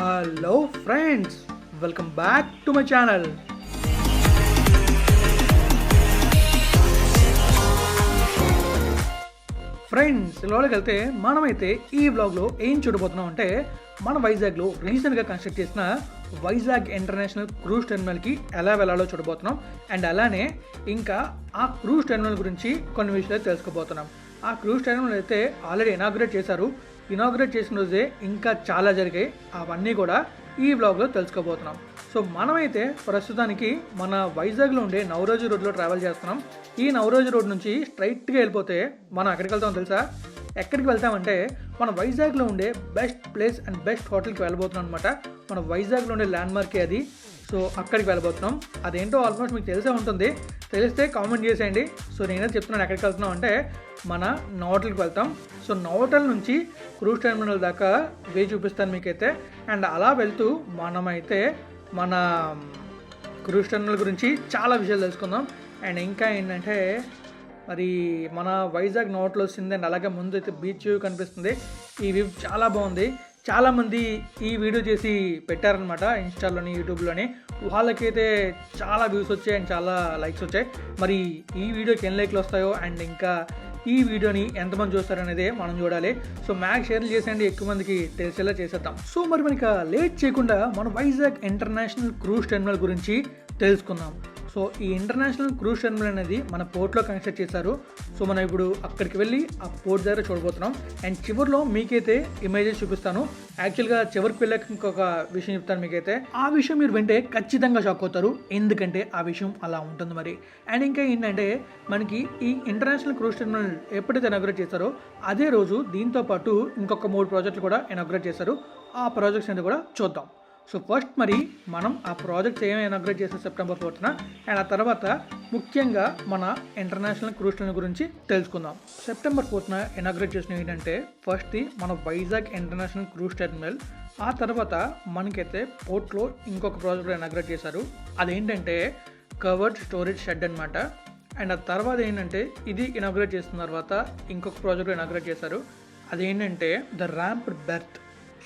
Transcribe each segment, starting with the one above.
Hello friends welcome back to my channel ఫ్రెండ్స్లోకి వెళ్తే మనమైతే ఈ వ్లాగ్లో ఏం చూడబోతున్నాం అంటే మన వైజాగ్లో రీసెంట్గా కన్స్ట్రక్ట్ చేసిన వైజాగ్ ఇంటర్నేషనల్ క్రూజ్ టెర్మినల్కి ఎలా వెళ్ళాలో చూడబోతున్నాం. అండ్ అలానే ఇంకా ఆ క్రూజ్ టెర్మినల్ గురించి కొన్ని విషయాలు తెలుసుకోబోతున్నాం. ఆ క్రూజ్ టెర్మినల్ అయితే ఆల్రెడీ ఇనాగ్రేట్ చేశారు. ఇనాగ్రేట్ చేసిన రోజే ఇంకా చాలా జరిగాయి. అవన్నీ కూడా ఈ బ్లాగ్లో తెలుసుకోబోతున్నాం. సో మనమైతే ప్రస్తుతానికి మన వైజాగ్లో ఉండే నవరోజు రోడ్లో ట్రావెల్ చేస్తున్నాం. ఈ నవరోజు రోడ్ నుంచి స్ట్రైట్గా వెళ్ళిపోతే మనం ఎక్కడికి వెళ్తాం తెలుసా? ఎక్కడికి వెళ్తామంటే మన వైజాగ్లో ఉండే బెస్ట్ ప్లేస్ అండ్ బెస్ట్ హోటల్కి వెళ్ళబోతున్నాం అనమాట మన వైజాగ్లో ఉండే ల్యాండ్ మార్కే అది. సో అక్కడికి వెళ్ళబోతున్నాం. అదేంటో ఆల్మోస్ట్ మీకు తెలిసే ఉంటుంది. తెలిస్తే కామెంట్ చేసేయండి. సో నేనే చెప్తున్నాను ఎక్కడికి వెళ్తున్నాం అంటే మన నోటల్కి వెళ్తాం. సో నోటల్ నుంచి క్రూజ్ టెర్మినల్ దాకా వే చూపిస్తాను మీకైతే. అండ్ అలా వెళ్తూ మనమైతే మన క్రూజ్ టెర్మినల్ గురించి చాలా విషయాలు తెలుసుకుందాం. అండ్ ఇంకా ఏంటంటే మరి మన వైజాగ్ నోట్లో వచ్చింది అండ్ అలాగే ముందు అయితే బీచ్ కనిపిస్తుంది. ఈ వ్యూ చాలా బాగుంది. చాలామంది ఈ వీడియో చేసి పెట్టారనమాట ఇన్స్టాలోని యూట్యూబ్లోని. వాళ్ళకైతే చాలా వ్యూస్ వచ్చాయి అండ్ చాలా లైక్స్ వచ్చాయి. మరి ఈ వీడియోకి ఎన్ని లైక్లు వస్తాయో అండ్ ఇంకా ఈ వీడియోని ఎంతమంది చూస్తారనేదే మనం చూడాలి. సో మ్యాక్ షేర్లు చేసేయండి ఎక్కువ మందికి తెలిసేలా చేసేద్దాం. సో మరి మనకి లేట్ చేయకుండా మన వైజాగ్ ఇంటర్నేషనల్ క్రూజ్ టెర్మినల్ గురించి తెలుసుకుందాం. సో ఈ ఇంటర్నేషనల్ క్రూజ్ టెర్మినల్ అనేది మన పోర్ట్లో కన్స్ట్రక్ట్ చేశారు. సో మనం ఇప్పుడు అక్కడికి వెళ్ళి ఆ పోర్ట్ దగ్గర చూడబోతున్నాం. అండ్ చివరిలో మీకైతే ఇమేజెస్ చూపిస్తాను. యాక్చువల్గా చివరికి వెళ్ళాక ఇంకొక విషయం చెప్తాను మీకైతే. ఆ విషయం మీరు వింటే ఖచ్చితంగా షాక్ అవుతారు. ఎందుకంటే ఆ విషయం అలా ఉంటుంది మరి. అండ్ ఇంకా ఏంటంటే మనకి ఈ ఇంటర్నేషనల్ క్రూజ్ టెర్మినల్ ఎప్పుడైతే ఇనాగ్రేట్ చేస్తారో అదే రోజు దీంతో పాటు ఇంకొక మూడు ప్రాజెక్టులు కూడా ఇనాగ్రేట్ చేశారు. ఆ ప్రాజెక్ట్స్ అనేది కూడా చూద్దాం. సో ఫస్ట్ మరి మనం ఆ ప్రాజెక్ట్స్ ఏమైనా ఇనాగ్రేట్ చేసాం సెప్టెంబర్ ఫోర్త్న అండ్ ఆ తర్వాత ముఖ్యంగా మన ఇంటర్నేషనల్ క్రూజ్ గురించి తెలుసుకుందాం. సెప్టెంబర్ ఫోర్త్న ఇనాగ్రేట్ చేసిన ఏంటంటే ఫస్ట్ది మన వైజాగ్ ఇంటర్నేషనల్ క్రూజ్ టెర్మినల్ ఆ తర్వాత మనకైతే పోర్ట్లో ఇంకొక ప్రాజెక్ట్ ఇనాగ్రేట్ చేశారు. అదేంటంటే కవర్డ్ స్టోరేజ్ షెడ్ అనమాట అండ్ ఆ తర్వాత ఏంటంటే ఇది ఇనాగ్రేట్ చేసిన తర్వాత ఇంకొక ప్రాజెక్ట్ ఇనాగ్రేట్ చేశారు. అదేంటంటే ద ర్యాంప్ బెర్త్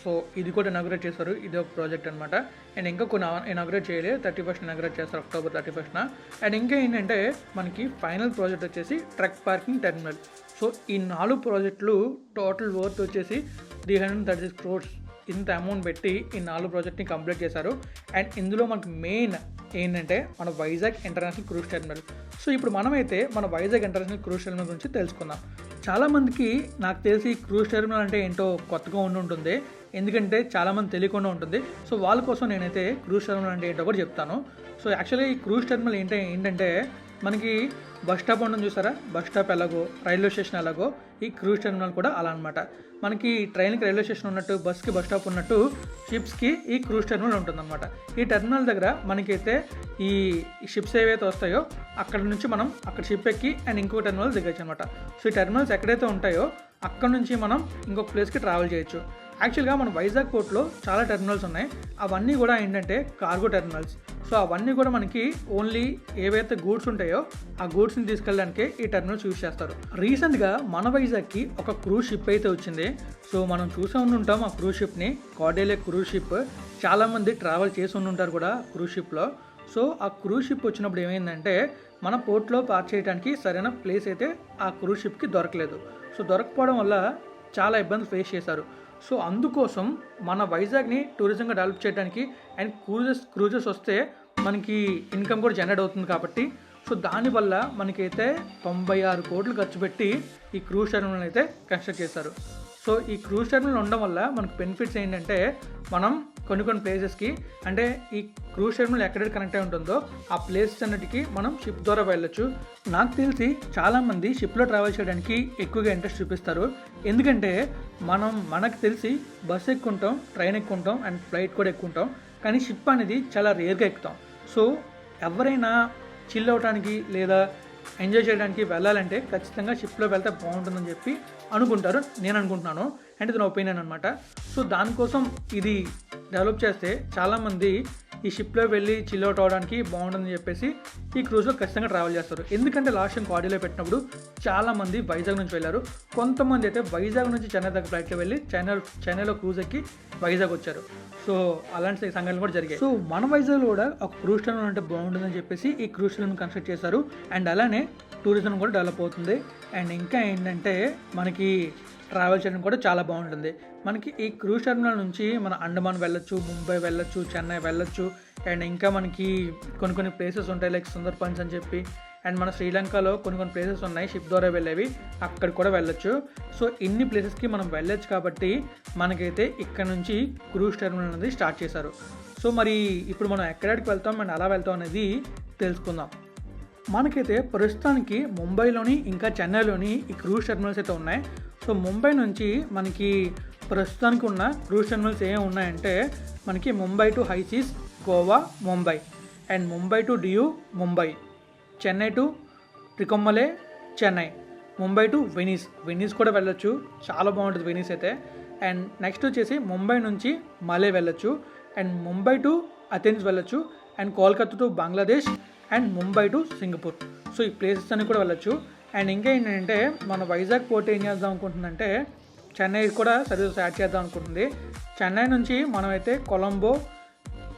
సో ఇది కూడా ఇనాగ్రేట్ చేశారు. ఇది ఒక ప్రాజెక్ట్ అనమాట అండ్ ఇంకా కొన్ని ఇనాగ్రేట్ చేయలేదు. థర్టీ ఫస్ట్ ఇనాగ్రేట్ చేస్తారు అక్టోబర్ థర్టీ ఫస్ట్న అండ్ ఇంకా ఏంటంటే మనకి ఫైనల్ ప్రాజెక్ట్ వచ్చేసి ట్రక్ పార్కింగ్ టెర్మినల్ సో ఈ నాలుగు ప్రాజెక్టులు టోటల్ వర్త్ వచ్చేసి three hundred thirty six crores ఇంత అమౌంట్ పెట్టి ఈ నాలుగు ప్రాజెక్ట్ని కంప్లీట్ చేశారు. అండ్ ఇందులో మనకి మెయిన్ ఏంటంటే మన Vizag international cruise terminal so ఇప్పుడు మనమైతే మన వైజాగ్ ఇంటర్నేషనల్ క్రూజ్ టెర్మినల్ గురించి తెలుసుకుందాం. చాలామందికి నాకు తెలిసి క్రూజ్ టెర్మినల్ అంటే ఏంటో కొత్తగా ఉండి ఉంటుంది. ఎందుకంటే చాలామంది తెలియకుండా ఉంటుంది. సో వాళ్ళ కోసం నేనైతే క్రూజ్ టెర్మినల్ అంటే ఏంటో కూడా చెప్తాను. సో యాక్చువల్లీ ఈ క్రూజ్ టెర్మినల్ ఏంటి ఏంటంటే మనకి బస్ స్టాప్ ఉండడం చూసారా? బస్ స్టాప్ ఎలాగో రైల్వే స్టేషన్ ఎలాగో ఈ క్రూజ్ టెర్మినల్ కూడా అలా అనమాట మనకి ట్రైన్కి రైల్వే స్టేషన్ ఉన్నట్టు బస్కి బస్ స్టాప్ ఉన్నట్టు షిప్స్కి ఈ క్రూజ్ టెర్మినల్ ఉంటుందన్నమాట. ఈ టెర్మినల్ దగ్గర మనకైతే ఈ షిప్స్ ఏవైతే వస్తాయో అక్కడ నుంచి మనం అక్కడ షిప్ ఎక్కి అండ్ ఇంకో టెర్మినల్ దిగచ్చు అనమాట సో ఈ టెర్మినల్స్ ఎక్కడైతే ఉంటాయో అక్కడ నుంచి మనం ఇంకొక ప్లేస్కి ట్రావెల్ చేయొచ్చు. యాక్చువల్గా మన వైజాగ్ పోర్ట్లో చాలా టెర్మినల్స్ ఉన్నాయి. అవన్నీ కూడా ఏంటంటే కార్గో టెర్మినల్స్. సో అవన్నీ కూడా మనకి ఓన్లీ ఏవైతే గూడ్స్ ఉంటాయో ఆ గూడ్స్ని తీసుకెళ్ళడానికి ఈ టెర్మినల్స్ యూజ్ చేస్తారు. రీసెంట్గా మన వైజాగ్కి ఒక క్రూజ్ షిప్ అయితే వచ్చింది. సో మనం చూసే ఉంటాం ఆ క్రూజ్ షిప్ని. కాడేలే క్రూజ్ షిప్. చాలామంది ట్రావెల్ చేసి ఉంటారు కూడా క్రూజ్ షిప్లో. సో ఆ క్రూజ్ షిప్ వచ్చినప్పుడు ఏమైందంటే మన పోర్ట్లో పార్క్ చేయడానికి సరైన ప్లేస్ అయితే ఆ క్రూజ్ షిప్కి దొరకలేదు. సో దొరకపోవడం వల్ల చాలా ఇబ్బందులు ఫేస్ చేశారు. సో అందుకోసం మన వైజాగ్ని టూరిజంగా డెవలప్ చేయడానికి అండ్ క్రూజెస్ క్రూజెస్ వస్తే మనకి ఇన్కమ్ కూడా జనరేట్ అవుతుంది కాబట్టి సో దానివల్ల మనకైతే తొంభై ఆరు కోట్లు ఖర్చు పెట్టి ఈ క్రూజ్ టెర్మినల్ అయితే కన్స్ట్రక్ట్ చేశారు. సో ఈ క్రూజ్ టెర్మినల్ ఉండడం వల్ల మనకు బెనిఫిట్స్ ఏంటంటే మనం కొన్ని కొన్ని ప్లేసెస్కి అంటే ఈ క్రూజ్ టెర్మినల్ ఎక్కడైతే కనెక్ట్ అయి ఉంటుందో ఆ ప్లేసెస్ అన్నిటికీ మనం షిప్ ద్వారా వెళ్ళొచ్చు. నాకు తెలిసి చాలామంది షిప్లో ట్రావెల్ చేయడానికి ఎక్కువగా ఇంట్రెస్ట్ చూపిస్తారు. ఎందుకంటే మనం మనకు తెలిసి బస్సు ఎక్కుంటాం ట్రైన్ ఎక్కుంటాం అండ్ ఫ్లైట్ కూడా ఎక్కుంటాం కానీ షిప్ అనేది చాలా రేర్గా ఎక్కుతాం. సో ఎవరైనా చిల్ అవడానికి లేదా ఎంజాయ్ చేయడానికి వెళ్ళాలంటే ఖచ్చితంగా షిప్లో వెళ్తే బాగుంటుందని చెప్పి అనుకుంటారు. నేను అనుకుంటున్నాను. అండ్ ఇది నా ఒపీనియన్ అనమాట సో దానికోసం ఇది డెవలప్ చేస్తే చాలామంది ఈ షిప్లో వెళ్ళి చిల్ అవుట్ అవడానికి బాగుంటుందని చెప్పేసి ఈ క్రూజ్లో ఖచ్చితంగా ట్రావెల్ చేస్తారు. ఎందుకంటే లాస్ట్ టైం కార్డీలో పెట్టినప్పుడు చాలామంది వైజాగ్ నుంచి వెళ్ళారు. కొంతమంది అయితే వైజాగ్ నుంచి చెన్నై దగ్గర ఫ్లైట్లో వెళ్ళి చెన్నై చెన్నైలో క్రూజ్ ఎక్కి వైజాగ్ వచ్చారు. సో అలాంటి సంఘటనలు కూడా జరిగాయి. సో మన వైజాగ్లో కూడా ఒక క్రూజ్ టర్మినల్ ఉంటే బాగుంటుందని చెప్పేసి ఈ క్రూజ్ టర్మినల్ కన్స్ట్రక్ట్ చేశారు. అండ్ అలానే టూరిజం కూడా డెవలప్ అవుతుంది. అండ్ ఇంకా ఏంటంటే మనకి ట్రావెల్ చేయడం కూడా చాలా బాగుంటుంది. మనకి ఈ క్రూజ్ టెర్మినల్ నుంచి మన అండమాన్ వెళ్ళొచ్చు ముంబై వెళ్ళొచ్చు చెన్నై వెళ్ళొచ్చు అండ్ ఇంకా మనకి కొన్ని కొన్ని ప్లేసెస్ ఉంటాయి లైక్ సుందర్ పంచ్ అని చెప్పి అండ్ మన శ్రీలంకలో కొన్ని కొన్ని ప్లేసెస్ ఉన్నాయి షిప్ ద్వారా వెళ్ళేవి అక్కడ కూడా వెళ్ళొచ్చు. సో ఇన్ని ప్లేసెస్కి మనం వెళ్ళొచ్చు కాబట్టి మనకైతే ఇక్కడ నుంచి క్రూజ్ టెర్మినల్ అనేది స్టార్ట్ చేశారు. సో మరి ఇప్పుడు మనం ఎక్కడికి వెళ్తాం అండ్ అలా వెళ్తాం అనేది తెలుసుకుందాం. మనకైతే ప్రస్తుతానికి ముంబైలోని ఇంకా చెన్నైలోని ఈ క్రూజ్ టెర్మినల్స్ అయితే ఉన్నాయి. సో ముంబై నుంచి మనకి ప్రస్తుతానికి ఉన్న క్రూజ్ టెర్మినల్స్ ఏమి ఉన్నాయంటే మనకి Mumbai to high seas Goa Mumbai and Mumbai to Diu Mumbai Chennai to Trincomalee Chennai Mumbai to Venice Venice కూడా వెళ్ళొచ్చు. చాలా బాగుంటుంది వెనీస్ అయితే. అండ్ నెక్స్ట్ వచ్చేసి ముంబై నుంచి మలే వెళ్ళొచ్చు. అండ్ ముంబై టు అథెన్స్ వెళ్ళొచ్చు. And Kolkata to Bangladesh and Mumbai to Singapore so ఈ ప్లేసెస్ అన్ని కూడా వెళ్ళొచ్చు. అండ్ ఇంకా ఏంటంటే మన వైజాగ్ పోర్ట్ ఏం చేద్దాం అనుకుంటుందంటే చెన్నై కూడా సర్వీస్ యాడ్ చేద్దాం అనుకుంటుంది. చెన్నై నుంచి మనమైతే కొలంబో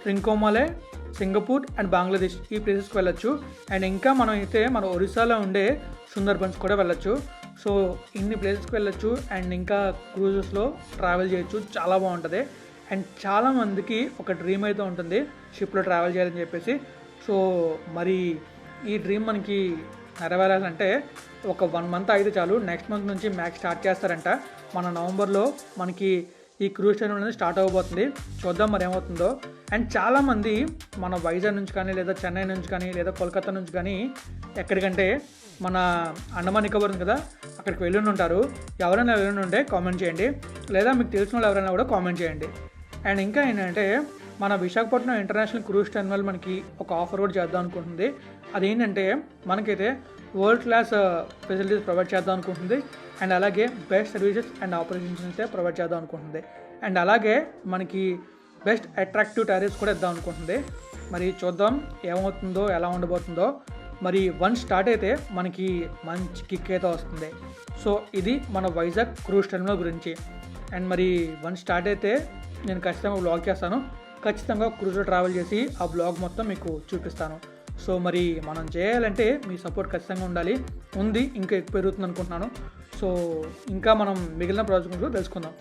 రింకోమలే సింగపూర్ అండ్ బంగ్లాదేశ్ ఈ ప్లేసెస్కి వెళ్ళొచ్చు. అండ్ ఇంకా మనం అయితే మన ఒరిస్సాలో ఉండే సుందర్బన్స్ కూడా వెళ్ళొచ్చు. సో ఇన్ని ప్లేసెస్కి వెళ్ళొచ్చు అండ్ ఇంకా క్రూజెస్లో ట్రావెల్ చేయొచ్చు. చాలా బాగుంటుంది. అండ్ చాలామందికి ఒక డ్రీమ్ అయితే ఉంటుంది. షిప్లో ట్రావెల్ చేయాలని చెప్పేసి. సో మరి ఈ డ్రీమ్ మనకి నెరవేరాలంటే ఒక వన్ మంత్ అయితే చాలు. నెక్స్ట్ మంత్ నుంచి మ్యాచ్ స్టార్ట్ చేస్తారంట. మన నవంబర్లో మనకి ఈ క్రూజ్ టైం అనేది స్టార్ట్ అవ్వబోతుంది. చూద్దాం మరి ఏమవుతుందో. అండ్ చాలామంది మన వైజాగ్ నుంచి కానీ లేదా చెన్నై నుంచి కానీ లేదా కోల్కతా నుంచి కానీ ఎక్కడికంటే మన అండమాన్ నికోబార్ ఉంది కదా అక్కడికి వెళ్ళి ఉంటారు. ఎవరైనా వెళ్ళి ఉంటే కామెంట్ చేయండి. లేదా మీకు తెలిసిన వాళ్ళు ఎవరైనా కూడా కామెంట్ చేయండి. అండ్ ఇంకా ఏంటంటే మన విశాఖపట్నం ఇంటర్నేషనల్ క్రూజ్ టెర్మినల్ మనకి ఒక ఆఫర్ కూడా చేద్దాం అనుకుంటుంది. అదేంటంటే మనకైతే వరల్డ్ క్లాస్ ఫెసిలిటీస్ ప్రొవైడ్ చేద్దాం అనుకుంటుంది. అండ్ అలాగే బెస్ట్ సర్వీసెస్ అండ్ ఆపరేషన్స్ అయితే ప్రొవైడ్ చేద్దాం అనుకుంటుంది. అండ్ అలాగే మనకి బెస్ట్ అట్రాక్టివ్ టారిఫ్స్ కూడా ఇద్దాం అనుకుంటుంది. మరి చూద్దాం ఏమవుతుందో ఎలా ఉండబోతుందో. మరి వన్ స్టార్ట్ అయితే మనకి మంచి కిక్ అయితే వస్తుంది. సో ఇది మన వైజాగ్ క్రూజ్ టెర్మినల్ గురించి. అండ్ మరి వన్ స్టార్ట్ అయితే నేను ఖచ్చితంగా బ్లాక్ చేస్తాను. ఖచ్చితంగా క్రూజ్లో ట్రావెల్ చేసి ఆ బ్లాగ్ మొత్తం మీకు చూపిస్తాను. సో మరి మనం చేయాలంటే మీ సపోర్ట్ ఖచ్చితంగా ఉండాలి. ఉంది ఇంకా ఎక్కువ పెరుగుతుంది అనుకుంటున్నాను. సో ఇంకా మనం మిగిలిన ప్రాజెక్ట్ గురించి తెలుసుకుందాం.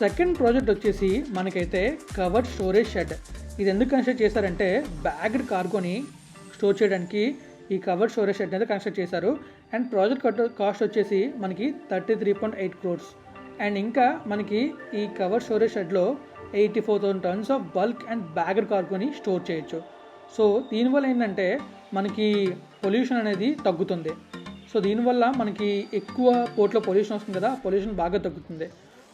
సెకండ్ ప్రాజెక్ట్ వచ్చేసి మనకైతే కవర్డ్ స్టోరేజ్ షెడ్ ఇది ఎందుకు కన్స్ట్రక్ట్ చేశారంటే బ్యాగ్డ్ కార్గోని స్టోర్ చేయడానికి ఈ కవర్ స్టోరేజ్ షెడ్ అనేది కన్స్ట్రక్ట్ చేశారు. అండ్ ప్రాజెక్ట్ కాస్ట్ వచ్చేసి మనకి thirty three point eight crores and ఇంకా మనకి ఈ కవర్ స్టోరేజ్ షెడ్లో eighty four thousand tons of bulk and bagged కార్గోని store చేయొచ్చు. సో దీనివల్ల ఏంటంటే మనకి పొల్యూషన్ అనేది తగ్గుతుంది. సో దీనివల్ల మనకి ఎక్కువ పోర్ట్లో పొల్యూషన్ వస్తుంది కదా పొల్యూషన్ బాగా తగ్గుతుంది.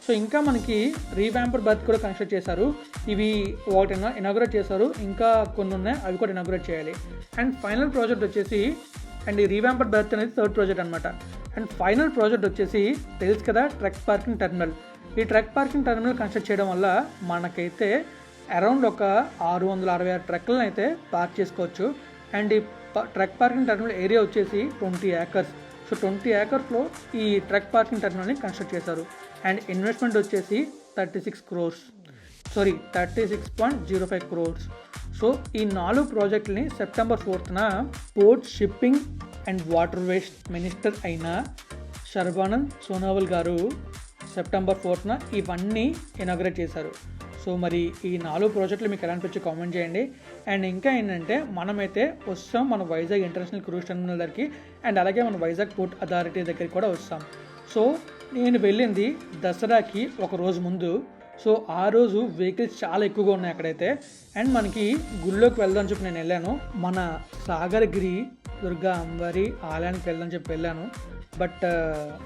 సో ఇంకా మనకి రీవ్యాంప్డ్ బర్త్ కూడా కన్స్ట్రక్ట్ చేశారు. ఇవి ఒకటి ఇనాగ్రేట్ చేశారు. ఇంకా కొన్ని ఉన్నాయి అవి కూడా ఇనాగ్రేట్ చేయాలి. అండ్ ఫైనల్ ప్రాజెక్ట్ వచ్చేసి అండ్ ఈ రీవ్యాంప్డ్ బర్త్ అనేది థర్డ్ ప్రాజెక్ట్ అనమాట అండ్ ఫైనల్ ప్రాజెక్ట్ వచ్చేసి తెలుసు కదా ట్రక్ పార్కింగ్ టెర్మినల్ ఈ ట్రక్ పార్కింగ్ టెర్మినల్ కన్స్ట్రక్ట్ చేయడం వల్ల మనకైతే అరౌండ్ ఒక ఆరు వందల అరవై ఆరు ట్రక్లను అయితే పార్క్ చేసుకోవచ్చు. అండ్ ఈ ట్రక్ పార్కింగ్ టెర్మినల్ ఏరియా వచ్చేసి ట్వంటీ ఏకర్స్ సో ట్వంటీ ఏకర్స్లో ఈ ట్రక్ పార్కింగ్ టెర్మినల్ని కన్స్ట్రక్ట్ చేశారు. అండ్ ఇన్వెస్ట్మెంట్ వచ్చేసి thirty six crores. Sorry thirty six point zero five crores. So ఈ నాలుగు ప్రాజెక్టుని September ఫోర్త్న port shipping and waterways minister అయిన శర్వానంద్ సోనోవల్ గారు సెప్టెంబర్ ఫోర్త్న ఇవన్నీ ఇనాగ్రేట్ చేశారు. సో మరి ఈ నాలుగు ప్రాజెక్టులు మీకు ఎలా అనిపించి కామెంట్ చేయండి. అండ్ ఇంకా ఏంటంటే మనమైతే వస్తాం మన వైజాగ్ ఇంటర్నేషనల్ క్రూజ్ టెర్మినల్ దగ్గరికి అండ్ అలాగే మన వైజాగ్ పోర్ట్ అథారిటీ దగ్గరికి కూడా వస్తాం. సో నేను వెళ్ళింది దసరాకి ఒక రోజు ముందు. సో ఆ రోజు వెహికల్స్ చాలా ఎక్కువగా ఉన్నాయి అక్కడైతే. అండ్ మనకి గుళ్ళోకి వెళ్దాం చెప్పి నేను వెళ్ళాను. మన సాగరగిరి దుర్గా అంబారి ఆలయానికి వెళ్దాం చెప్పి వెళ్ళాను. బట్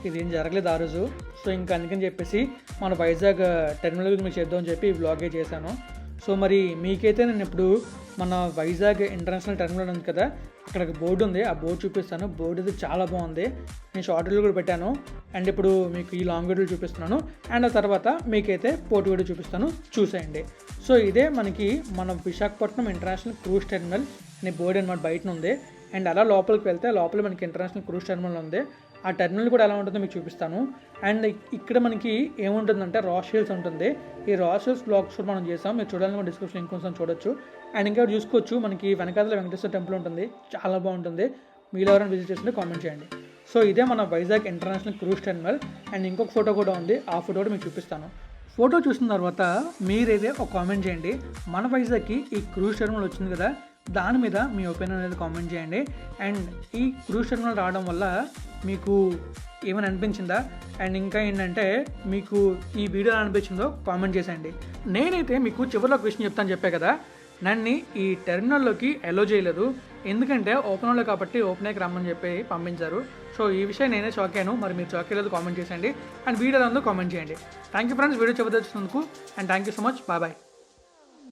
ఇదేం జరగలేదు ఆ రోజు. సో ఇంకా అందుకని చెప్పేసి మన వైజాగ్ టెర్మినల్ గురించి మీకు చేద్దామని చెప్పి బ్లాగే చేశాను. సో మరి మీకైతే నేను ఇప్పుడు మన వైజాగ్ ఇంటర్నేషనల్ టెర్మినల్ ఉంది కదా అక్కడ బోర్డు ఉంది. ఆ బోర్డు చూపిస్తాను. బోర్డు అయితే చాలా బాగుంది. నేను షార్ట్ వీడియో కూడా పెట్టాను. అండ్ ఇప్పుడు మీకు ఈ లాంగ్ వీడియో చూపిస్తున్నాను. అండ్ ఆ తర్వాత మీకైతే పోర్ట్ వీడియో చూపిస్తాను. చూసేయండి. సో ఇదే మనకి మన విశాఖపట్నం ఇంటర్నేషనల్ క్రూజ్ టెర్మినల్ అనే బోర్డు అనమాట బయట ఉంది అండ్ అలా లోపలికి వెళ్తే లోపల మనకి ఇంటర్నేషనల్ క్రూజ్ టెర్మినల్ ఉంది. ఆ టెర్మినల్ కూడా ఎలా ఉంటుందో మీకు చూపిస్తాను. అండ్ ఇక్కడ మనకి ఏముంటుందంటే రాస్ హిల్స్ ఉంటుంది. ఈ రాస్ బ్లాగ్స్ కూడా మనం చేసాం. మీరు చూడాలని డిస్క్రిప్షన్ ఇంకొంచెం చూడొచ్చు. అండ్ ఇంకా చూసుకోవచ్చు. మనకి వెనకాల వెంకటేశ్వర టెంపుల్ ఉంటుంది. చాలా బాగుంటుంది. మీరు ఎవరైనా విజిట్ చేస్తుంటే కామెంట్ చేయండి. సో ఇదే మన Vizag international cruise terminal and ఇంకొక ఫోటో కూడా ఉంది. ఆ ఫోటో కూడా మీకు చూపిస్తాను. ఫోటో చూసిన తర్వాత మీరైతే ఒక కామెంట్ చేయండి. మన వైజాగ్కి ఈ క్రూజ్ టెర్మినల్ వచ్చింది కదా. దాని మీద మీ ఒపీనియన్ అనేది కామెంట్ చేయండి. అండ్ ఈ క్రూజ్ టెర్మినల్ రావడం వల్ల మీకు ఏమైనా అనిపించిందా? అండ్ ఇంకా ఏంటంటే మీకు ఈ వీడియో అనిపించిందో కామెంట్ చేసేయండి. నేనైతే మీకు చివరిలో ఒక విషయం చెప్తాను చెప్పే కదా. నన్ను ఈ టెర్మినల్లోకి అలో చేయలేదు. ఎందుకంటే ఓపెన్ కాబట్టి ఓపెన్కి రమ్మని చెప్పి పంపించారు. సో ఈ విషయం నేనే షాక్ అయ్యాను. మరి మీరు షాక్ అయ్యలేదు కామెంట్ చేసేయండి. అండ్ వీడియో ఉందో కామెంట్ చేయండి. Thank you friends video చెప్పదొచ్చినందుకు and thank you so much bye bye